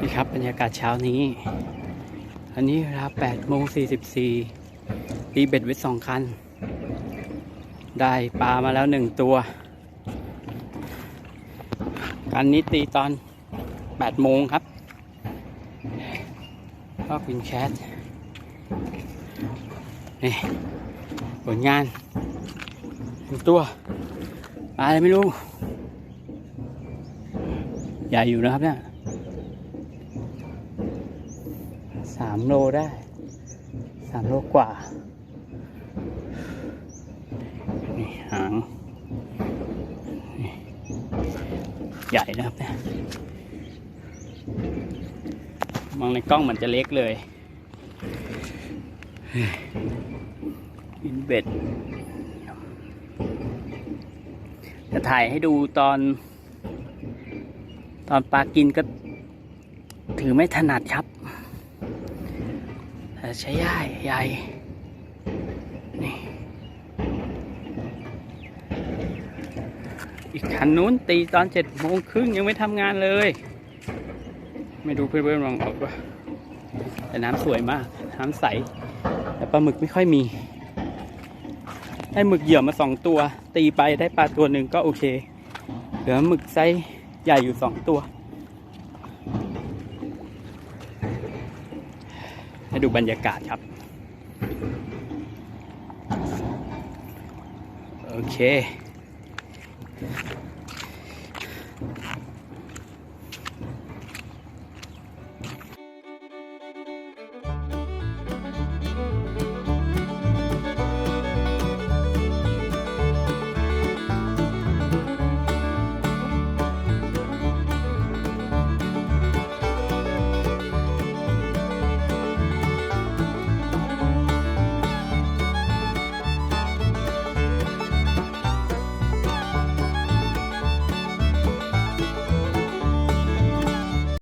นี่ครับบรรยากาศเช้านี้ อันนี้เวลา8โมง44ตีเบ็ดไว้สองคัน ได้ปลามาแล้วหนึ่งตัวการนี้ตีตอน8โมงครับก็กินแคทนี่ผลงานหนึ่งตัวปลาอะไรไม่รู้ ใหญ่อยู่นะครับเนี่ย สามโลได้สามโลกว่านี่หางใหญ่นะครับเนี่ยมองในกล้องมือนจะเล็กเลยเฮ้ยกินเบ็ดจะถ่ายให้ดูตอน ตอนปลากินก็ถือไม่ถนัดครับ ใช้ใหญ่ใหญ่นี่อีกคันนู้นตีตอนเจ็ดโมงครึ่งยังไม่ทำงานเลย ไม่ดูเพื่อนๆมองออกว่าแต่น้ำสวยมาก น้ำใส แต่ปลาหมึกไม่ค่อยมี ได้หมึกเหยื่อมาสองตัว ตีไปได้ปลาตัวหนึ่งก็โอเค เหลือหมึกไซส์ใหญ่อยู่สองตัว ให้ดูบรรยากาศครับ โอเค